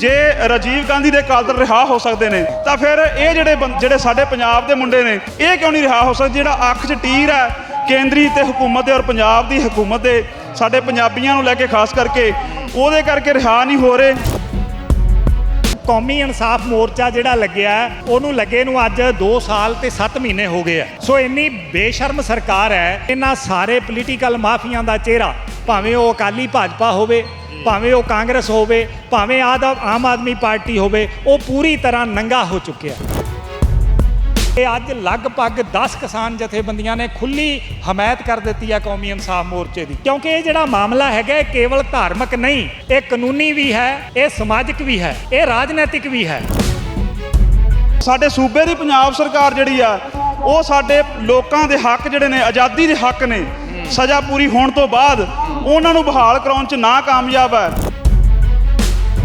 ਜੇ ਰਾਜੀਵ ਗਾਂਧੀ ਦੇ ਕਾਤਲ ਰਿਹਾ ਹੋ ਸਕਦੇ ਨੇ, ਤਾਂ ਫਿਰ ਇਹ ਜਿਹੜੇ ਬੰ- ਜਿਹੜੇ ਸਾਡੇ ਪੰਜਾਬ ਦੇ ਮੁੰਡੇ ਨੇ, ਇਹ ਕਿਉਂ ਨਹੀਂ ਰਿਹਾ ਹੋ ਸਕਦੇ? ਜਿਹੜਾ ਅੱਖ 'ਚ ਟੀਰ ਹੈ, ਕੇਂਦਰੀ ਤੇ ਹਕੂਮਤ ਦੇ ਔਰ ਪੰਜਾਬ ਦੀ ਹਕੂਮਤ ਦੇ, ਸਾਡੇ ਪੰਜਾਬੀਆਂ ਨੂੰ ਲੈ ਕੇ ਖਾਸ ਕਰਕੇ, ਉਹਦੇ ਕਰਕੇ ਰਿਹਾ ਨਹੀਂ ਹੋ ਰਹੇ। ਕੌਮੀ ਇਨਸਾਫ ਮੋਰਚਾ ਜਿਹੜਾ ਲੱਗਿਆ, ਉਹਨੂੰ ਲੱਗੇ ਨੂੰ ਅੱਜ 2 ਸਾਲ ਤੇ 7 ਮਹੀਨੇ ਹੋ ਗਏ ਆ। ਸੋ ਇੰਨੀ ਬੇਸ਼ਰਮ ਸਰਕਾਰ ਹੈ, ਇਹਨਾਂ ਸਾਰੇ ਪੋਲੀਟੀਕਲ ਮਾਫੀਆਂ ਦਾ ਚਿਹਰਾ, ਭਾਵੇਂ ਉਹ ਅਕਾਲੀ ਭਾਜਪਾ ਹੋਵੇ ਭਾਵੇਂ ਉਹ ਕਾਂਗਰਸ ਹੋਵੇ, ਭਾਵੇਂ ਆਦ ਆਮ ਆਦਮੀ ਪਾਰਟੀ ਹੋਵੇ, ਉਹ ਪੂਰੀ ਤਰ੍ਹਾਂ ਨੰਗਾ ਹੋ ਚੁੱਕਿਆ ਇਹ ਅੱਜ ਲਗਭਗ 10 ਕਿਸਾਨ ਜਥੇਬੰਦੀਆਂ ਨੇ ਖੁੱਲੀ ਹਮਾਇਤ ਕਰ ਦਿੱਤੀ ਹੈ ਕੌਮੀ ਇਨਸਾਫ ਮੋਰਚੇ ਦੀ। ਕਿਉਂਕਿ ਇਹ ਜਿਹੜਾ ਮਾਮਲਾ ਹੈਗਾ, ਇਹ ਕੇਵਲ ਧਾਰਮਿਕ ਨਹੀਂ, ਇਹ ਕਾਨੂੰਨੀ ਵੀ ਹੈ, ਇਹ ਸਮਾਜਿਕ ਵੀ ਹੈ, ਇਹ ਰਾਜਨੀਤਿਕ ਵੀ ਹੈ। ਸਾਡੇ ਸੂਬੇ ਦੀ ਪੰਜਾਬ ਸਰਕਾਰ ਜਿਹੜੀ ਆ, ਉਹ ਸਾਡੇ ਲੋਕਾਂ ਦੇ ਹੱਕ ਜਿਹੜੇ ਨੇ, ਆਜ਼ਾਦੀ ਦੇ ਹੱਕ ਨੇ, ਸਜ਼ਾ ਪੂਰੀ ਹੋਣ ਤੋਂ ਬਾਅਦ ਉਹਨਾਂ ਨੂੰ ਬਹਾਲ ਕਰਾਉਣ 'ਚ ਨਾਕਾਮਯਾਬ ਹੈ।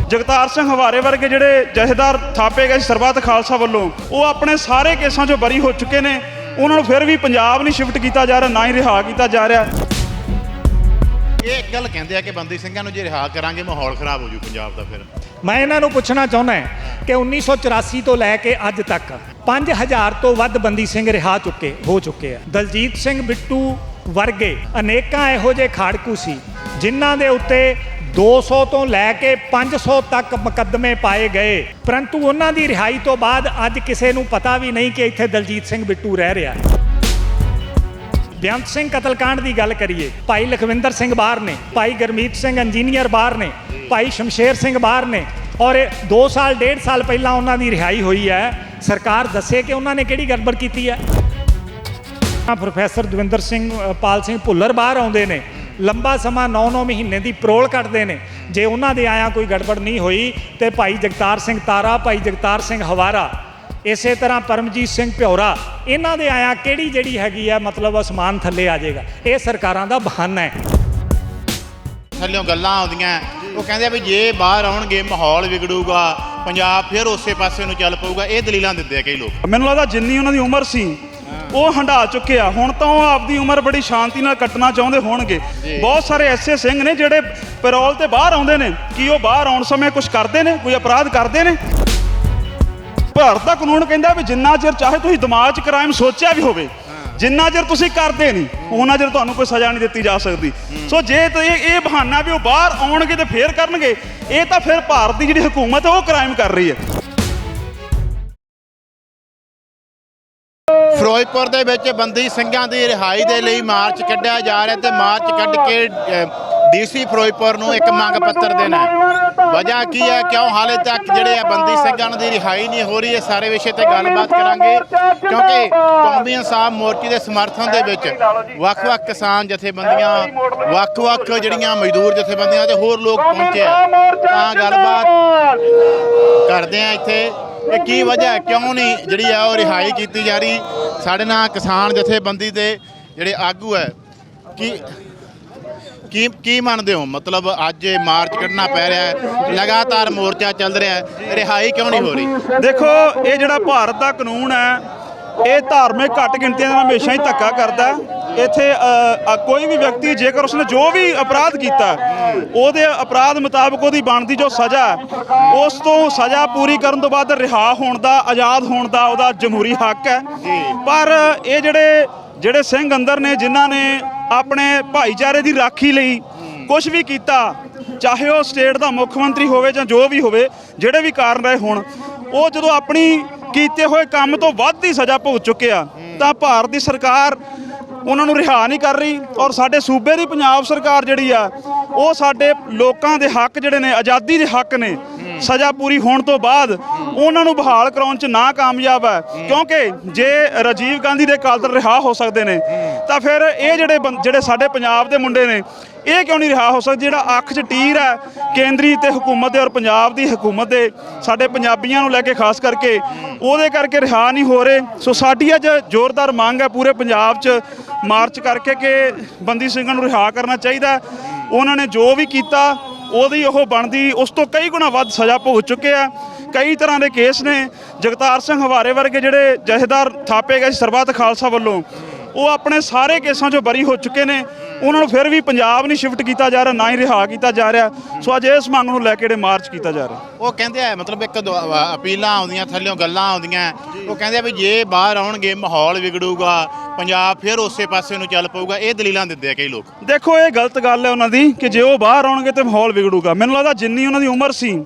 ਜਗਤਾਰ ਸਿੰਘ ਹਵਾਰੇ ਵਰਗੇ ਜਿਹੜੇ ਜਥੇਦਾਰ ਥਾਪੇ ਗਏ ਸਰਬੱਤ ਖਾਲਸਾ ਵੱਲੋਂ ਉਹ ਆਪਣੇ ਸਾਰੇ ਕੇਸਾਂ 'ਚੋਂ ਬਰੀ ਹੋ ਚੁੱਕੇ ਨੇ। ਉਹਨਾਂ ਨੂੰ ਫਿਰ ਵੀ ਪੰਜਾਬ ਨਹੀਂ ਸ਼ਿਫਟ ਕੀਤਾ ਜਾ ਰਿਹਾ ਨਾ ਹੀ ਰਿਹਾ ਕੀਤਾ ਜਾ ਰਿਹਾ। ਇਹ ਇੱਕ ਗੱਲ ਕਹਿੰਦੇ ਆ ਕਿ ਬੰਦੀ ਸਿੰਘਾਂ ਨੂੰ ਜੇ ਰਿਹਾ ਕਰਾਂਗੇ ਮਾਹੌਲ ਖਰਾਬ ਹੋ ਜੂ ਪੰਜਾਬ ਦਾ ਫਿਰ। ਮੈਂ ਇਹਨਾਂ ਨੂੰ ਪੁੱਛਣਾ ਚਾਹੁੰਦਾ ਹਾਂ ਕਿ 1984 ਤੋਂ ਲੈ ਕੇ ਅੱਜ ਤੱਕ 5000 ਤੋਂ ਵੱਧ ਬੰਦੀ ਸਿੰਘ ਰਿਹਾ ਚੁੱਕੇ ਹੋ ਚੁੱਕੇ ਆ। ਦਲਜੀਤ ਸਿੰਘ ਬਿੱਟੂ ਵਰਗੇ ਅਨੇਕਾਂ ਇਹੋ ਜਿਹੇ ਖਾੜਕੂ ਸੀ, ਜਿਨ੍ਹਾਂ ਦੇ ਉੱਤੇ 200 ਤੋਂ ਲੈ ਕੇ 500 ਤੱਕ ਮੁਕੱਦਮੇ ਪਾਏ ਗਏ। ਪਰੰਤੂ ਉਹਨਾਂ ਦੀ ਰਿਹਾਈ ਤੋਂ ਬਾਅਦ ਅੱਜ ਕਿਸੇ ਨੂੰ ਪਤਾ ਵੀ ਨਹੀਂ ਕਿ ਇੱਥੇ ਦਲਜੀਤ ਸਿੰਘ ਬਿੱਟੂ ਰਹਿ ਰਿਹਾ ਹੈ। ਬੇਅੰਤ ਸਿੰਘ ਕਤਲकांड ਦੀ ਗੱਲ ਕਰੀਏ, ਭਾਈ ਲਖਵਿੰਦਰ ਸਿੰਘ ਬਾਹਰ ਨੇ, ਭਾਈ ਗਰਮੀਤ ਸਿੰਘ ਇੰਜੀਨੀਅਰ ਬਾਹਰ ਨੇ, ਭਾਈ ਸ਼ਮਸ਼ੇਰ ਸਿੰਘ ਬਾਹਰ ਨੇ ਔਰ 2 ਸਾਲ 1.5 ਸਾਲ ਪਹਿਲਾਂ ਉਹਨਾਂ ਦੀ ਰਿਹਾਈ ਹੋਈ ਹੈ। ਸਰਕਾਰ ਦੱਸੇ ਕਿ ਉਹਨਾਂ ਨੇ ਕਿਹੜੀ ਗੜਬੜ ਕੀਤੀ ਹੈ? ਪ੍ਰੋਫੈਸਰ ਦਵਿੰਦਰ ਸਿੰਘ ਪਾਲ ਸਿੰਘ ਭੁੱਲਰ ਬਾਹਰ ਆਉਂਦੇ ਨੇ। ਲੰਬਾ ਸਮਾਂ 9-9 ਮਹੀਨੇ ਦੀ ਪਰੋਲ ਕੱਟਦੇ ਨੇ। ਜੇ ਉਹਨਾਂ ਦੇ ਆਇਆ ਕੋਈ ਗੜਬੜ ਨਹੀਂ ਹੋਈ ਤੇ ਭਾਈ ਜਗਤਾਰ ਸਿੰਘ ਤਾਰਾ ਭਾਈ ਜਗਤਾਰ ਸਿੰਘ ਹਵਾਰਾ ਇਸੇ ਤਰ੍ਹਾਂ ਪਰਮਜੀਤ ਸਿੰਘ ਭਿਉਰਾ ਇਹਨਾਂ ਦੇ ਆਇਆ ਕਿਹੜੀ ਜਿਹੜੀ ਹੈਗੀ ਆ ਮਤਲਬ ਅਸਮਾਨ ਥੱਲੇ ਆ ਜਾਏਗਾ। ਇਹ ਸਰਕਾਰਾਂ ਦਾ ਬਹਾਨਾ ਹੈ। ਥੱਲਿਓਂ ਗੱਲਾਂ ਆਉਂਦੀਆਂ। ਉਹ ਕਹਿੰਦੇ ਆ ਵੀ ਜੇ ਬਾਹਰ ਆਉਣਗੇ ਮਾਹੌਲ ਵਿਗੜੂਗਾ ਪੰਜਾਬ ਫਿਰ ਉਸੇ ਪਾਸੇ ਨੂੰ ਚੱਲ ਪਊਗਾ। ਇਹ ਦਲੀਲਾਂ ਦਿੰਦੇ ਆ ਕਈ ਲੋਕ। ਮੈਨੂੰ ਲੱਗਦਾ ਜਿੰਨੀ ਉਹਨਾਂ ਦੀ ਉਮਰ ਸੀ ਉਹ ਹੰਢਾ ਚੁੱਕੇ ਆ। ਹੁਣ ਤਾਂ ਉਹ ਆਪਦੀ ਉਮਰ ਬੜੀ ਸ਼ਾਂਤੀ ਨਾਲ ਕੱਟਣਾ ਚਾਹੁੰਦੇ ਹੋਣਗੇ। ਬਹੁਤ ਸਾਰੇ ਐਸੇ ਸਿੰਘ ਨੇ ਜਿਹੜੇ ਪੈਰੋਲ ਤੇ ਬਾਹਰ ਆਉਂਦੇ ਨੇ ਕੀ ਉਹ ਬਾਹਰ ਆਉਣ ਸਮੇਂ ਕੁਝ ਕਰਦੇ ਨੇ ਕੋਈ ਅਪਰਾਧ ਕਰਦੇ ਨੇ। ਭਾਰਤ ਦਾ ਕਾਨੂੰਨ ਕਹਿੰਦਾ ਵੀ ਜਿੰਨਾ ਚਿਰ ਚਾਹੇ ਤੁਸੀਂ ਦਿਮਾਗ 'ਚ ਕ੍ਰਾਈਮ ਸੋਚਿਆ ਵੀ ਹੋਵੇ ਜਿੰਨਾ ਚਿਰ ਤੁਸੀਂ ਕਰਦੇ ਨਹੀਂ ਉਹਨਾਂ ਚਿਰ ਤੁਹਾਨੂੰ ਕੋਈ ਸਜ਼ਾ ਨਹੀਂ ਦਿੱਤੀ ਜਾ ਸਕਦੀ। ਸੋ ਜੇ ਤੇ ਇਹ ਇਹ ਬਹਾਨਾ ਵੀ ਉਹ ਬਾਹਰ ਆਉਣਗੇ ਤੇ ਫੇਰ ਕਰਨਗੇ ਇਹ ਤਾਂ ਫਿਰ ਭਾਰਤ ਦੀ ਜਿਹੜੀ ਹਕੂਮਤ ਹੈ ਉਹ ਕ੍ਰਾਈਮ ਕਰ ਰਹੀ ਹੈ। ਫਿਰੋਜ਼ਪੁਰ ਦੇ ਵਿੱਚ ਬੰਦੀ ਸਿੰਘਾਂ ਦੀ ਰਿਹਾਈ ਦੇ ਲਈ ਮਾਰਚ ਕੱਢਿਆ ਜਾ ਰਿਹਾ ਤੇ ਮਾਰਚ ਕੱਢ ਕੇ ਡੀਸੀ ਫਿਰੋਜ਼ਪੁਰ ਨੂੰ ਇੱਕ ਮੰਗ ਪੱਤਰ ਦੇਣਾ ਵਜ੍ਹਾ ਕੀ ਹੈ? ਕਿਉਂ ਹਾਲੇ ਤੱਕ ਜਿਹੜੇ ਆ ਬੰਦੀ ਸਿੰਘਾਂ ਦੀ ਰਿਹਾਈ ਨਹੀਂ ਹੋ ਰਹੀ? ਹੈ ਸਾਰੇ ਵਿਸ਼ੇ ਤੇ ਗੱਲਬਾਤ ਕਰਾਂਗੇ। ਕਿਉਂਕਿ ਕੌਮੀ ਇਨਸਾਫ ਮੋਰਚੇ ਦੇ ਸਮਰਥਨ ਦੇ ਵਿੱਚ ਵੱਖ-ਵੱਖ ਕਿਸਾਨ ਜਥੇਬੰਦੀਆਂ, ਵੱਖ-ਵੱਖ ਜਿਹੜੀਆਂ ਮਜ਼ਦੂਰ ਜਥੇਬੰਦੀਆਂ ਤੇ ਹੋਰ ਲੋਕ ਪਹੁੰਚੇ ਆ। ਤਾਂ ਗੱਲਬਾਤ ਕਰਦੇ ਆ ਇੱਥੇ। ਇਹ ਕੀ ਵਜ੍ਹਾ ਕਿਉਂ ਨਹੀਂ ਜਿਹੜੀ ਆ ਉਹ ਰਿਹਾਈ ਕੀਤੀ ਜਾ ਰਹੀ? ਸਾਡੇ ਨਾਲ ਕਿਸਾਨ ਜਥੇਬੰਦੀ ਦੇ ਜਿਹੜੇ ਆਗੂ ਹੈ, ਕੀ ਕੀ ਕੀ ਮੰਨਦੇ ਹੋ? ਮਤਲਬ ਅੱਜ ਇਹ ਮਾਰਚ ਕੱਢਣਾ ਪੈ ਰਿਹਾ ਹੈ, ਲਗਾਤਾਰ ਮੋਰਚਾ ਚੱਲ ਰਿਹਾ ਹੈ, ਰਿਹਾਈ ਕਿਉਂ ਨਹੀਂ ਹੋ ਰਹੀ? ਦੇਖੋ, ਇਹ ਜਿਹੜਾ ਭਾਰਤ ਦਾ ਕਾਨੂੰਨ ਹੈ, ਇਹ ਧਾਰਮਿਕ ਘੱਟ ਗਿਣਤੀਆਂ ਨਾਲ ਹਮੇਸ਼ਾ ਹੀ ਧੱਕਾ ਕਰਦਾ ਇੱਥੇ ਕੋਈ ਵੀ ਵਿਅਕਤੀ ਜੇਕਰ ਉਸਨੇ ਜੋ ਵੀ ਅਪਰਾਧ ਕੀਤਾ ਉਹਦੇ ਅਪਰਾਧ ਮੁਤਾਬਕ ਉਹਦੀ ਬਣਦੀ ਜੋ ਸਜ਼ਾ ਉਸ ਤੋਂ ਸਜ਼ਾ ਪੂਰੀ ਕਰਨ ਤੋਂ ਬਾਅਦ ਰਿਹਾ ਹੋਣ ਦਾ ਆਜ਼ਾਦ ਹੋਣ ਦਾ ਉਹਦਾ ਜਮਹੂਰੀ ਹੱਕ ਹੈ। ਪਰ ਇਹ ਜਿਹੜੇ ਜਿਹੜੇ ਸਿੰਘ ਅੰਦਰ ਨੇ ਜਿਨ੍ਹਾਂ ਨੇ ਆਪਣੇ ਭਾਈਚਾਰੇ ਦੀ ਰਾਖੀ ਲਈ ਕੁਝ ਵੀ ਕੀਤਾ ਚਾਹੇ ਉਹ ਸਟੇਟ ਦਾ ਮੁੱਖ ਮੰਤਰੀ ਹੋਵੇ ਜਾਂ ਜੋ ਵੀ ਹੋਵੇ ਜਿਹੜੇ ਵੀ ਕਾਰਨ ਰਹੇ ਹੋਣ ਉਹ ਜਦੋਂ ਆਪਣੀ ਕੀਤੇ ਹੋਏ ਕੰਮ ਤੋਂ ਵੱਧ ਦੀ ਸਜ਼ਾ ਭੁਗਤ ਚੁੱਕੇ ਆ ਤਾਂ ਭਾਰਤ ਦੀ ਸਰਕਾਰ ਉਹਨਾਂ ਨੂੰ ਰਿਹਾ ਨਹੀਂ ਕਰ ਰਹੀ ਔਰ ਸਾਡੇ ਸੂਬੇ ਦੀ ਪੰਜਾਬ ਸਰਕਾਰ ਜਿਹੜੀ ਆ, ਉਹ ਸਾਡੇ ਲੋਕਾਂ ਦੇ ਹੱਕ ਜਿਹੜੇ ਨੇ, ਆਜ਼ਾਦੀ ਦੇ ਹੱਕ ਨੇ ਸਜ਼ਾ ਪੂਰੀ ਹੋਣ ਤੋਂ ਬਾਅਦ ਉਹਨਾਂ ਨੂੰ ਬਹਾਲ ਕਰਾਉਣ 'ਚ ਨਾ ਕਾਮਯਾਬ ਹੈ। ਕਿਉਂਕਿ ਜੇ ਰਾਜੀਵ ਗਾਂਧੀ ਦੇ ਕਾਤਲ ਰਿਹਾ ਹੋ ਸਕਦੇ ਨੇ, ਤਾਂ ਫਿਰ ਇਹ ਜਿਹੜੇ ਬੰ- ਜਿਹੜੇ ਸਾਡੇ ਪੰਜਾਬ ਦੇ ਮੁੰਡੇ ਨੇ, ਇਹ ਕਿਉਂ ਨਹੀਂ ਰਿਹਾ ਹੋ ਸਕਦਾ? ਜਿਹੜਾ ਅੱਖ 'ਚ ਟੀਰ ਹੈ ਕੇਂਦਰੀ ਤੇ ਹਕੂਮਤ ਦੇ ਔਰ ਪੰਜਾਬ ਦੀ ਹਕੂਮਤ ਦੇ, ਸਾਡੇ ਪੰਜਾਬੀਆਂ ਨੂੰ ਲੈ ਕੇ ਖਾਸ ਕਰਕੇ ਉਹਦੇ ਕਰਕੇ ਰਿਹਾ ਨਹੀਂ ਹੋ ਰਹੇ। ਸੋ ਸਾਡੀ ਅੱਜ ਜ਼ੋਰਦਾਰ ਮੰਗ ਹੈ ਪੂਰੇ ਪੰਜਾਬ 'ਚ ਮਾਰਚ ਕਰਕੇ ਕਿ ਬੰਦੀ ਸਿੰਘਾਂ ਨੂੰ ਰਿਹਾ ਕਰਨਾ ਚਾਹੀਦਾ। ਉਹਨਾਂ ਨੇ ਜੋ ਵੀ ਕੀਤਾ ਉਹਦੀ ਉਹ ਬਣਦੀ, ਉਸ ਤੋਂ ਕਈ ਗੁਣਾ ਵੱਧ ਸਜ਼ਾ ਭੋਗ ਚੁੱਕੇ ਆ। ਕਈ ਤਰ੍ਹਾਂ ਦੇ ਕੇਸ ਨੇ, ਜਗਤਾਰ ਸਿੰਘ ਹਵਾਰੇ ਵਰਗੇ ਜਿਹੜੇ ਜਥੇਦਾਰ ਥਾਪੇ ਗਏ ਸਰਬੱਤ ਖਾਲਸਾ ਵੱਲੋਂ, ਉਹ ਆਪਣੇ ਸਾਰੇ ਕੇਸਾਂ 'ਚੋਂ ਬਰੀ ਹੋ ਚੁੱਕੇ ਨੇ। ਉਹਨਾਂ ਨੂੰ ਫਿਰ ਵੀ ਪੰਜਾਬ ਨਹੀਂ ਸ਼ਿਫਟ ਕੀਤਾ ਜਾ ਰਿਹਾ ਨਾ ਹੀ ਰਿਹਾ ਕੀਤਾ ਜਾ ਰਿਹਾ। ਸੋ ਅੱਜ ਇਸ ਮੰਗ ਨੂੰ ਲੈ ਕੇ ਜਿਹੜੇ ਮਾਰਚ ਕੀਤਾ ਜਾ ਰਿਹਾ। ਉਹ ਕਹਿੰਦੇ ਆ ਮਤਲਬ ਇੱਕ ਦੋ ਅ- ਅਪੀਲਾਂ ਆਉਂਦੀਆਂ ਥੱਲਿਓਂ ਗੱਲਾਂ ਆਉਂਦੀਆਂ। ਉਹ ਕਹਿੰਦੇ ਆ ਵੀ ਜੇ ਬਾਹਰ ਆਉਣਗੇ ਮਾਹੌਲ ਵਿਗੜੂਗਾ ਪੰਜਾਬ ਫਿਰ ਉਸੇ ਪਾਸੇ ਨੂੰ ਚੱਲ ਪਊਗਾ। ਇਹ ਦਲੀਲਾਂ ਦਿੰਦੇ ਆ ਕਈ ਲੋਕ। ਦੇਖੋ ਇਹ ਗਲਤ ਗੱਲ ਹੈ ਉਹਨਾਂ ਦੀ ਕਿ ਜੇ ਉਹ ਬਾਹਰ ਆਉਣਗੇ ਤੇ ਮਾਹੌਲ ਵਿਗੜੂਗਾ। ਮੈਨੂੰ ਲੱਗਦਾ ਜਿੰਨੀ ਉਹਨਾਂ ਦੀ ਉਮਰ ਸੀ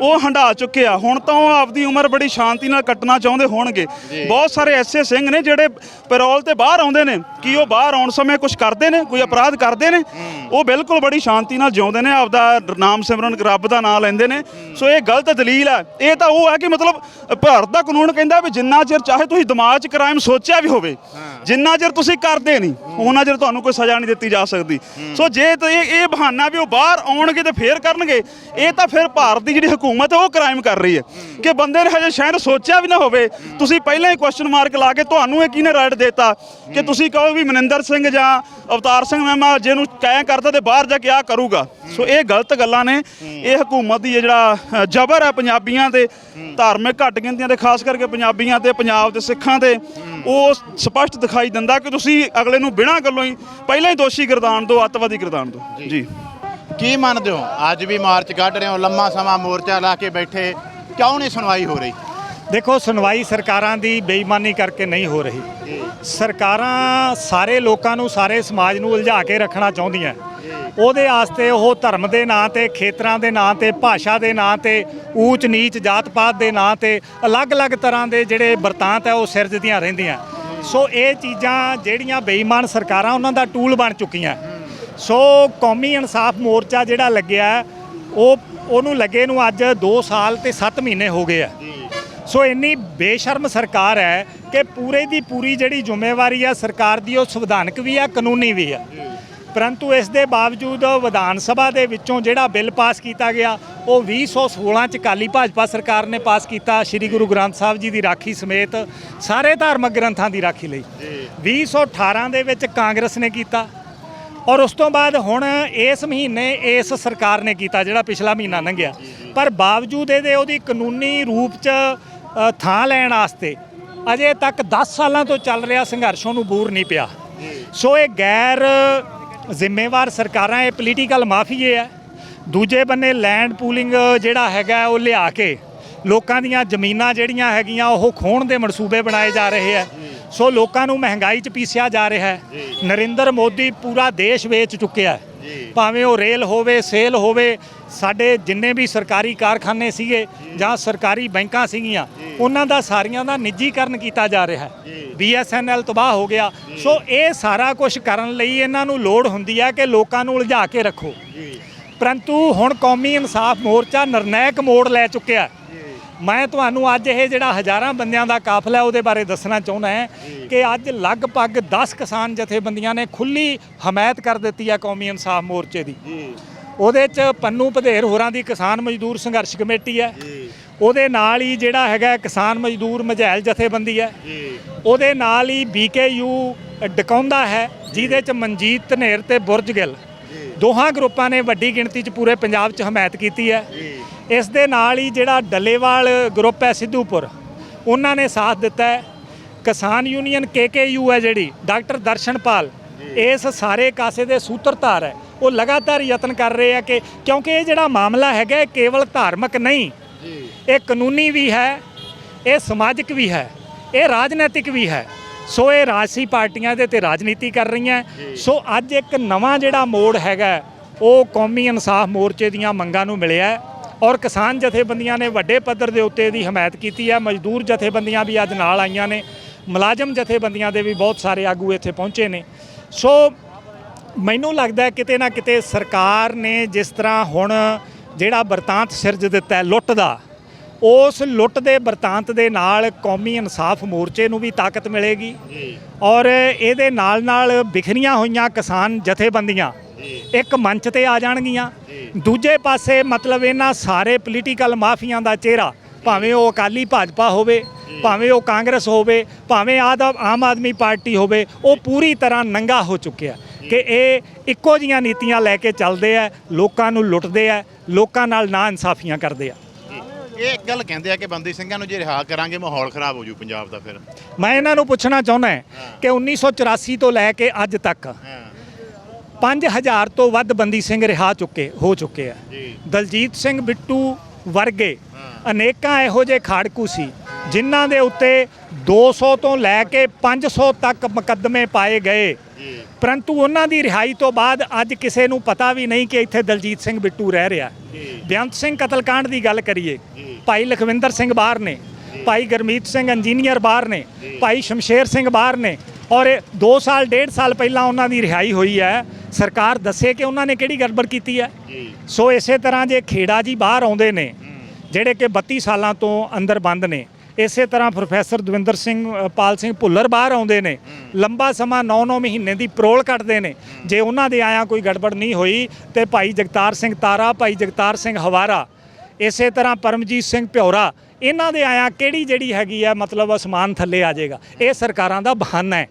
ਉਹ ਹੰਢਾ ਚੁੱਕੇ ਆ। ਹੁਣ ਤਾਂ ਉਹ ਆਪਦੀ ਉਮਰ ਬੜੀ ਸ਼ਾਂਤੀ ਨਾਲ ਕੱਟਣਾ ਚਾਹੁੰਦੇ ਹੋਣਗੇ। ਬਹੁਤ ਸਾਰੇ ਐਸੇ ਸਿੰਘ ਨੇ ਜਿਹੜੇ ਪੈਰੋਲ ਤੇ ਬਾਹਰ ਆਉਂਦੇ ਨੇ ਕੀ ਉਹ ਬਾਹਰ ਆਉਣ ਸਮੇਂ ਕੁਝ ਕਰਦੇ ਨੇ ਕੋਈ ਅਪਰਾਧ ਕਰਦੇ ਨੇ। ਉਹ ਬਿਲਕੁਲ ਬੜੀ ਸ਼ਾਂਤੀ ਨਾਲ ਜਿਉਂਦੇ ਨੇ, ਆਪਦਾ ਨਾਮ ਸਿਮਰਨ ਰੱਬ ਦਾ ਨਾਮ ਲੈਂਦੇ ਨੇ। ਸੋ ਇਹ ਗਲਤ ਦਲੀਲ ਹੈ ਇਹ ਤਾਂ ਉਹ ਹੈ ਕਿ ਮਤਲਬ ਭਾਰਤ ਦਾ ਕਾਨੂੰਨ ਕਹਿੰਦਾ ਵੀ ਜਿੰਨਾ ਚਿਰ ਚਾਹੇ ਤੁਸੀਂ ਦਿਮਾਗ 'ਚ ਕ੍ਰਾਈਮ ਸੋਚਿਆ ਵੀ ਹੋਵੇ, ਜਿੰਨਾ ਚਿਰ ਤੁਸੀਂ ਕਰਦੇ ਨਹੀਂ ਉਹਨਾਂ ਚਿਰ ਤੁਹਾਨੂੰ ਕੋਈ ਸਜ਼ਾ ਨਹੀਂ ਦਿੱਤੀ ਜਾ ਸਕਦੀ। ਸੋ ਜੇ ਤਾਂ ਇਹ ਇਹ ਬਹਾਨਾ ਵੀ ਉਹ ਬਾਹਰ ਆਉਣਗੇ ਤੇ ਫੇਰ ਕਰਨਗੇ, ਇਹ ਤਾਂ ਫਿਰ ਭਾਰਤ ਦੀ ਜਿਹੜੀ ਹਕੂਮਤ ਹੈ ਉਹ ਕ੍ਰਾਈਮ ਕਰ ਰਹੀ ਹੈ। ਕਿ ਬੰਦੇ ਨੇ ਹਜੇ ਸ਼ਾਇਦ ਸੋਚਿਆ ਵੀ ਨਾ ਹੋਵੇ, ਤੁਸੀਂ ਪਹਿਲਾਂ ਹੀ ਕੁਐਸਚਨ ਮਾਰਕ ਲਾ ਕੇ ਤੁਹਾਨੂੰ ਇਹ ਕਿਹਨੇ ਰਾਈਟ ਦਿੱਤਾ? ਕਿ ਤੁਸੀਂ ਕਹੋ ਵੀ ਮਨਿੰਦਰ ਸਿੰਘ ਜਾਂ ਅਵਤਾਰ ਸਿੰਘ ਮਹਿਮਾ ਜਿਹਨੂੰ ਕਹਿ ਕਰਦਾ ਤੇ ਬਾਹਰ ਜਾ ਕੇ ਆ ਕਰੂਗਾ। ਸੋ ਇਹ ਗਲਤ ਗੱਲਾਂ ਨੇ। ਇਹ ਹਕੂਮਤ ਦੀ ਜਿਹੜਾ ਜ਼ਬਰ ਹੈ ਪੰਜਾਬੀਆਂ ਤੇ ਧਾਰਮਿਕ ਘੱਟ ਗਿਣਤੀਆਂ ਤੇ ਖਾਸ ਕਰਕੇ ਪੰਜਾਬੀਆਂ ਤੇ ਪੰਜਾਬ ਦੇ ਸਿੱਖਾਂ ਤੇ ਉਹ ਸਪਸ਼ਟ ਦਿਖਾਈ ਦਿੰਦਾ ਕਿ ਤੁਸੀਂ ਅਗਲੇ ਨੂੰ ਬਿਨਾਂ ਗੱਲੋਂ ਹੀ ਪਹਿਲਾਂ ਹੀ ਦੋਸ਼ੀ ਗਰਦਾਨ ਦਿਓ ਅੱਤਵਾਦੀ ਗਰਦਾਨ ਦਿਓ। ਜੀ। ਕੀ ਮੰਨਦੇ ਹੋ? ਅੱਜ ਵੀ ਮਾਰਚ ਕੱਢ ਰਹੇ ਹੋ ਲੰਮਾ ਸਮਾਂ ਮੋਰਚਾ ਲਾ ਕੇ ਬੈਠੇ ਕਿਉਂ ਨਹੀਂ ਸੁਣਵਾਈ ਹੋ ਰਹੀ? ਦੇਖੋ, ਸੁਣਵਾਈ ਸਰਕਾਰਾਂ ਦੀ ਬੇਈਮਾਨੀ ਕਰਕੇ ਨਹੀਂ ਹੋ ਰਹੀ। ਸਰਕਾਰਾਂ ਸਾਰੇ ਲੋਕਾਂ ਨੂੰ, ਸਾਰੇ ਸਮਾਜ ਨੂੰ ਉਲਝਾ ਕੇ ਰੱਖਣਾ ਚਾਹੁੰਦੀਆਂ। ਉਹਦੇ ਆਸਤੇ ਉਹ ਧਰਮ ਦੇ ਨਾਂ ਤੇ, ਖੇਤਰਾਂ ਦੇ ਨਾਂ ਤੇ, ਭਾਸ਼ਾ ਦੇ ਨਾਂ ਤੇ, ਊਚ ਨੀਚ ਜਾਤ ਪਾਤ ਦੇ ਨਾਂ ਤੇ, ਅਲੱਗ-ਅਲੱਗ ਤਰ੍ਹਾਂ ਦੇ ਜਿਹੜੇ ਵਰਤਾਂਤ ਹੈ ਉਹ ਸਿਰਜਦੀਆਂ ਰਹਿੰਦੀਆਂ। ਸੋ ਇਹ ਚੀਜ਼ਾਂ ਜਿਹੜੀਆਂ ਬੇਈਮਾਨ ਸਰਕਾਰਾਂ, ਉਹਨਾਂ ਦਾ ਟੂਲ ਬਣ ਚੁੱਕੀਆਂ। ਸੋ ਕੌਮੀ ਇਨਸਾਫ ਮੋਰਚਾ ਜਿਹੜਾ ਲੱਗਿਆ, ਉਹ, ਉਹਨੂੰ ਲੱਗੇ ਨੂੰ ਅੱਜ 2 ਸਾਲ ਤੇ 7 ਮਹੀਨੇ ਹੋ ਗਏ ਆ। ਸੋ ਇੰਨੀ ਬੇਸ਼ਰਮ ਸਰਕਾਰ ਹੈ ਕਿ ਪੂਰੇ ਦੀ ਪੂਰੀ ਜਿਹੜੀ ਜ਼ਿੰਮੇਵਾਰੀ ਆ ਸਰਕਾਰ ਦੀ, ਉਹ ਸੰਵਿਧਾਨਕ ਵੀ ਆ, ਕਾਨੂੰਨੀ ਵੀ ਆ। ਪਰੰਤੂ ਇਸ ਦੇ ਬਾਵਜੂਦ ਵਿਧਾਨ ਸਭਾ ਦੇ ਵਿੱਚੋਂ ਜਿਹੜਾ ਬਿੱਲ ਪਾਸ ਕੀਤਾ ਗਿਆ, ਉਹ 2016 ਚ ਕਾਲੀ ਭਾਜਪਾ ਸਰਕਾਰ ਨੇ ਪਾਸ ਕੀਤਾ, ਸ੍ਰੀ ਗੁਰੂ ਗ੍ਰੰਥ ਸਾਹਿਬ ਜੀ ਦੀ ਰਾਖੀ ਸਮੇਤ ਸਾਰੇ ਧਾਰਮਿਕ ਗ੍ਰੰਥਾਂ ਦੀ ਰਾਖੀ ਲਈ। 2018 ਦੇ ਵਿੱਚ ਕਾਂਗਰਸ ਨੇ ਕੀਤਾ ਔਰ ਉਸ ਤੋਂ ਬਾਅਦ ਹੁਣ ਇਸ ਮਹੀਨੇ ਇਸ ਸਰਕਾਰ ਨੇ ਕੀਤਾ, ਜਿਹੜਾ ਪਿਛਲਾ ਮਹੀਨਾ ਲੰਘਿਆ। ਪਰ ਬਾਵਜੂਦ ਇਹਦੇ ਉਹਦੀ ਕਾਨੂੰਨੀ ਰੂਪ ਚ ਥਾਂ ਲੈਣ ਵਾਸਤੇ ਅਜੇ ਤੱਕ 10 ਸਾਲਾਂ ਤੋਂ ਚੱਲ ਰਿਹਾ ਸੰਘਰਸ਼ ਨੂੰ ਬੂਰ ਨਹੀਂ ਪਿਆ। ਸੋ ਇਹ ਗੈਰ ਜ਼ਿੰਮੇਵਾਰ ਸਰਕਾਰਾਂ, ਇਹ ਪੋਲੀਟੀਕਲ ਮਾਫੀਏ ਹੈ। ਦੂਜੇ ਬੰਨੇ ਲੈਂਡ ਪੂਲਿੰਗ ਜਿਹੜਾ ਹੈਗਾ, ਉਹ ਲਿਆ ਕੇ ਲੋਕਾਂ ਦੀਆਂ ਜ਼ਮੀਨਾਂ ਜਿਹੜੀਆਂ ਹੈਗੀਆਂ, ਉਹ ਖੋਣ ਦੇ ਮਨਸੂਬੇ ਬਣਾਏ ਜਾ ਰਹੇ ਆ ਸੋ ਲੋਕਾਂ ਨੂੰ ਮਹਿੰਗਾਈ 'ਚ ਪੀਸਿਆ ਜਾ ਰਿਹਾ ਹੈ। ਨਰਿੰਦਰ ਮੋਦੀ ਪੂਰਾ ਦੇਸ਼ ਵੇਚ ਚੁੱਕਿਆ ਹੈ। ਭਾਵੇਂ ਉਹ ਰੇਲ ਹੋਵੇ ਸੇਲ ਹੋਵੇ ਸਾਡੇ ਜਿੰਨੇ ਵੀ ਸਰਕਾਰੀ ਕਾਰਖਾਨੇ ਸੀਗੇ ਜਾਂ। ਸਰਕਾਰੀ ਬੈਂਕਾਂ ਸੀਗੀਆਂ ਉਹਨਾਂ ਦਾ ਸਾਰੀਆਂ ਦਾ ਨਿੱਜੀਕਰਨ ਕੀਤਾ ਜਾ ਰਿਹਾ ਹੈ। BSNL ਤਬਾਹ ਹੋ ਗਿਆ। ਸੋ ਇਹ ਸਾਰਾ ਕੁਝ ਕਰਨ ਲਈ ਇਹਨਾਂ ਨੂੰ ਲੋੜ ਹੁੰਦੀ ਹੈ ਕਿ ਲੋਕਾਂ ਨੂੰ ਉਲਝਾ ਕੇ ਰੱਖੋ। ਪਰੰਤੂ ਹੁਣ ਕੌਮੀ ਇਨਸਾਫ ਮੋਰਚਾ ਨਿਰਣਾਇਕ ਮੋੜ ਲੈ ਚੁੱਕਿਆ। ਮੈਂ ਤੁਹਾਨੂੰ ਅੱਜ ਇਹ ਜਿਹੜਾ ਹਜ਼ਾਰਾਂ ਬੰਦਿਆਂ ਦਾ ਕਾਫਲਾ ਹੈ, ਉਹਦੇ ਬਾਰੇ ਦੱਸਣਾ ਚਾਹੁੰਦਾ ਹਾਂ ਕਿ ਅੱਜ ਲਗਭਗ 10 ਕਿਸਾਨ ਜਥੇਬੰਦੀਆਂ ਨੇ ਖੁੱਲੀ ਹਮਾਇਤ ਕਰ ਦਿੱਤੀ ਹੈ ਕੌਮੀ ਇਨਸਾਫ ਮੋਰਚੇ ਦੀ। ਉਹਦੇ ਚ ਪੰਨੂ ਪਧੇਰ ਹੋਰਾਂ ਦੀ ਕਿਸਾਨ ਮਜ਼ਦੂਰ ਸੰਘਰਸ਼ ਕਮੇਟੀ ਹੈ। ਉਹਦੇ ਨਾਲ ਹੀ ਜਿਹੜਾ ਹੈਗਾ ਕਿਸਾਨ ਮਜ਼ਦੂਰ ਮਝੈਲ ਜਥੇਬੰਦੀ ਹੈ। ਉਹਦੇ ਨਾਲ ਹੀ ਬੀਕੇਯੂ ਡਕਾਉਂਦਾ ਹੈ ਜਿਹਦੇ ਚ ਮਨਜੀਤ ਧਨੇਰ ਤੇ ਬੁਰਜ ਗਿੱਲ। ਦੋਹਾਂ ਗਰੁੱਪਾਂ ਨੇ ਵੱਡੀ ਗਿਣਤੀ 'ਚ ਪੂਰੇ ਪੰਜਾਬ 'ਚ ਹਮਾਇਤ ਕੀਤੀ ਹੈ। ਇਸ ਦੇ ਨਾਲ ਹੀ ਜਿਹੜਾ ਡੱਲੇਵਾਲ ਗਰੁੱਪ ਹੈ ਸਿੱਧੂਪੁਰ ਉਹਨਾਂ ਨੇ ਸਾਥ ਦਿੱਤਾ ਹੈ। ਕਿਸਾਨ ਯੂਨੀਅਨ ਕੇਕੇਯੂ ਹੈ ਜਿਹੜੀ ਡਾਕਟਰ ਦਰਸ਼ਨਪਾਲ ਇਸ ਸਾਰੇ ਕਾਸੇ ਦੇ ਸੂਤਰਧਾਰ ਹੈ। ਉਹ ਲਗਾਤਾਰ ਯਤਨ ਕਰ ਰਹੇ ਆ ਕਿ ਕਿਉਂਕਿ ਇਹ ਜਿਹੜਾ ਮਾਮਲਾ ਹੈਗਾ ਇਹ ਕੇਵਲ ਧਾਰਮਿਕ ਨਹੀਂ ਇਹ ਕਾਨੂੰਨੀ ਵੀ ਹੈ ਇਹ ਸਮਾਜਿਕ ਵੀ ਹੈ ਇਹ ਰਾਜਨੀਤਿਕ ਵੀ ਹੈ। ਸੋ ਇਹ ਰਾਜਸੀ ਪਾਰਟੀਆਂ ਦੇ ਤੇ ਰਾਜਨੀਤੀ ਕਰ ਰਹੀਆਂ ਸੋ ਅੱਜ ਇੱਕ ਨਵਾਂ ਜਿਹੜਾ ਮੋੜ ਹੈਗਾ ਉਹ ਕੌਮੀ ਇਨਸਾਫ ਮੋਰਚੇ ਦੀਆਂ ਮੰਗਾਂ ਨੂੰ ਮਿਲਿਆ ਔਰ ਕਿਸਾਨ ਜਥੇਬੰਦੀਆਂ ਨੇ ਵੱਡੇ ਪੱਧਰ ਦੇ ਉੱਤੇ ਦੀ ਹਮਾਇਤ ਕੀਤੀ ਹੈ ਮਜ਼ਦੂਰ ਜਥੇਬੰਦੀਆਂ ਵੀ ਅੱਜ ਨਾਲ ਆਈਆਂ ਨੇ। ਮੁਲਾਜ਼ਮ ਜਥੇਬੰਦੀਆਂ ਦੇ ਵੀ ਬਹੁਤ ਸਾਰੇ ਆਗੂ ਇੱਥੇ ਪਹੁੰਚੇ ਨੇ। ਸੋ ਮੈਨੂੰ ਲੱਗਦਾ ਹੈ ਕਿਤੇ ਨਾ ਕਿਤੇ ਸਰਕਾਰ ਨੇ ਜਿਸ ਤਰ੍ਹਾਂ ਹੁਣ ਜਿਹੜਾ ਵਰਤਾਂਤ ਸਿਰਜ ਦਿੱਤਾ ਹੈ ਲੁੱਟ ਦਾ ਉਸ ਲੁੱਟ ਦੇ ਵਰਤਾਂਤ ਦੇ ਨਾਲ ਕੌਮੀ ਇਨਸਾਫ ਮੋਰਚੇ ਨੂੰ ਵੀ ਤਾਕਤ ਮਿਲੇਗੀ। ਔਰ ਇਹਦੇ ਨਾਲ ਨਾਲ ਬਿਖਰੀਆਂ ਹੋਈਆਂ ਕਿਸਾਨ ਜਥੇਬੰਦੀਆਂ ਇੱਕ ਮੰਚ ਤੇ ਆ ਜਾਣਗੀਆਂ। ਦੂਜੇ ਪਾਸੇ ਮਤਲਬ ਇਹਨਾਂ ਸਾਰੇ ਪੋਲੀਟੀਕਲ ਮਾਫੀਆਂ ਦਾ ਚਿਹਰਾ ਭਾਵੇਂ ਉਹ ਅਕਾਲੀ ਭਾਜਪਾ ਹੋਵੇ ਭਾਵੇਂ ਉਹ ਕਾਂਗਰਸ ਹੋਵੇ ਭਾਵੇਂ ਆਮ ਆਦਮੀ ਪਾਰਟੀ ਹੋਵੇ ਉਹ ਪੂਰੀ ਤਰ੍ਹਾਂ ਨੰਗਾ ਹੋ ਚੁੱਕਿਆ। ਕਿ ਇਹ ਇੱਕੋ ਜੀਆਂ ਨੀਤੀਆਂ ਲੈ ਕੇ ਚੱਲਦੇ ਆ ਲੋਕਾਂ ਨੂੰ ਲੁੱਟਦੇ ਆ ਲੋਕਾਂ ਨਾਲ ਨਾ ਇਨਸਾਫੀਆਂ ਕਰਦੇ ਆ। ਇਹ ਇੱਕ ਗੱਲ ਕਹਿੰਦੇ ਆ ਕਿ ਬੰਦੀ ਸਿੰਘਾਂ ਨੂੰ ਜੇ ਰਿਹਾ ਕਰਾਂਗੇ ਮਾਹੌਲ ਖਰਾਬ ਹੋ ਜੂ ਪੰਜਾਬ ਦਾ ਫਿਰ। ਮੈਂ ਇਹਨਾਂ ਨੂੰ ਪੁੱਛਣਾ ਚਾਹੁੰਦਾ ਕਿ 1984 ਤੋਂ ਲੈ ਕੇ ਅੱਜ ਤੱਕ 5000 ਤੋਂ ਵੱਧ ਬੰਦੀ ਸਿੰਘ ਰਿਹਾ ਚੁੱਕੇ ਹੋ ਚੁੱਕੇ ਆ। ਦਲਜੀਤ ਸਿੰਘ ਬਿੱਟੂ ਵਰਗੇ ਅਨੇਕਾਂ ਇਹੋ ਜਿਹੇ ਖਾੜਕੂ ਸੀ ਜਿਨ੍ਹਾਂ ਦੇ ਉੱਤੇ 200 ਤੋਂ ਲੈ ਕੇ 500 ਤੱਕ ਮੁਕੱਦਮੇ ਪਾਏ ਗਏ। ਪਰੰਤੂ ਉਹਨਾਂ ਦੀ ਰਿਹਾਈ ਤੋਂ ਬਾਅਦ ਅੱਜ ਕਿਸੇ ਨੂੰ ਪਤਾ ਵੀ ਨਹੀਂ ਕਿ ਇੱਥੇ ਦਲਜੀਤ ਸਿੰਘ ਬਿੱਟੂ ਰਹਿ ਰਿਹਾ। ਜੀ। ਬੇਅੰਤ ਸਿੰਘ ਕਤਲकांड ਦੀ ਗੱਲ ਕਰੀਏ। ਭਾਈ ਲਖਵਿੰਦਰ ਸਿੰਘ ਬਾਹਰ ਨੇ ਭਾਈ ਗਰਮੀਤ ਸਿੰਘ ਇੰਜੀਨੀਅਰ ਬਾਹਰ ਨੇ ਭਾਈ ਸ਼ਮਸ਼ੇਰ ਸਿੰਘ ਬਾਹਰ ਨੇ ਔਰ 2 ਸਾਲ 1.5 ਸਾਲ ਪਹਿਲਾਂ ਉਹਨਾਂ ਦੀ ਰਿਹਾਈ ਹੋਈ ਹੈ। ਸਰਕਾਰ ਦੱਸੇ ਕਿ ਉਹਨਾਂ ਨੇ ਕਿਹੜੀ ਗੜਬੜ ਕੀਤੀ ਹੈ। ਸੋ ਇਸੇ ਤਰ੍ਹਾਂ ਜੇ ਖੇੜਾ ਜੀ ਬਾਹਰ ਆਉਂਦੇ ਨੇ ਜਿਹੜੇ ਕਿ 32 ਸਾਲਾਂ ਤੋਂ ਅੰਦਰ ਬੰਦ ਨੇ ਇਸੇ ਤਰ੍ਹਾਂ ਪ੍ਰੋਫੈਸਰ ਦਵਿੰਦਰ ਸਿੰਘ ਪਾਲ ਸਿੰਘ ਭੁੱਲਰ ਬਾਹਰ ਆਉਂਦੇ ਨੇ ਲੰਬਾ ਸਮਾਂ 9-9 ਮਹੀਨੇ ਦੀ ਪਰੋਲ ਕੱਟਦੇ ਨੇ। ਜੇ ਉਹਨਾਂ ਦੇ ਆਇਆ ਕੋਈ ਗੜਬੜ ਨਹੀਂ ਹੋਈ ਤੇ ਭਾਈ ਜਗਤਾਰ ਸਿੰਘ ਤਾਰਾ ਭਾਈ ਜਗਤਾਰ ਸਿੰਘ ਹਵਾਰਾ ਇਸੇ ਤਰ੍ਹਾਂ ਪਰਮਜੀਤ ਸਿੰਘ ਭਿਉਰਾ ਇਹਨਾਂ ਦੇ ਆਇਆ ਕਿਹੜੀ ਜਿਹੜੀ ਹੈਗੀ ਆ ਮਤਲਬ ਅਸਮਾਨ ਥੱਲੇ ਆ ਜਾਏਗਾ। ਇਹ ਸਰਕਾਰਾਂ ਦਾ ਬਹਾਨਾ ਹੈ।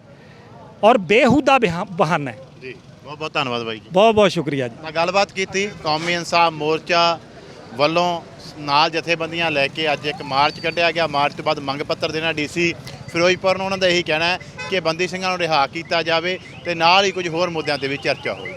ਔਰ ਬੇਹੂਦਾ ਬਿਹਾ- ਬਹਾਨਾ ਹੈ। ਜੀ ਬਹੁਤ ਬਹੁਤ ਧੰਨਵਾਦ ਬਾਈ ਜੀ। ਬਹੁਤ ਬਹੁਤ ਸ਼ੁਕਰੀਆ ਜੀ। ਨਾਲ ਗੱਲਬਾਤ ਕੀਤੀ ਕੌਮੀ ਇਨਸਾਫ ਮੋਰਚਾ ਵੱਲੋਂ ਨਾਲ ਜਥੇਬੰਦੀਆਂ ਲੈ ਕੇ ਅੱਜ ਇੱਕ ਮਾਰਚ ਕੱਢਿਆ ਗਿਆ। ਮਾਰਚ ਤੋਂ ਬਾਅਦ ਮੰਗ ਪੱਤਰ ਦੇਣਾ ਡੀਸੀ ਫਿਰੋਜ਼ਪੁਰ ਨੂੰ ਉਹਨਾਂ ਦਾ ਇਹੀ ਕਹਿਣਾ ਹੈ ਕਿ ਬੰਦੀ ਸਿੰਘਾਂ ਨੂੰ ਰਿਹਾ ਕੀਤਾ ਜਾਵੇ ਤੇ ਨਾਲ ਹੀ ਕੁਝ ਹੋਰ ਮੁੱਦਿਆਂ ਤੇ ਵੀ ਚਰਚਾ ਹੋਵੇ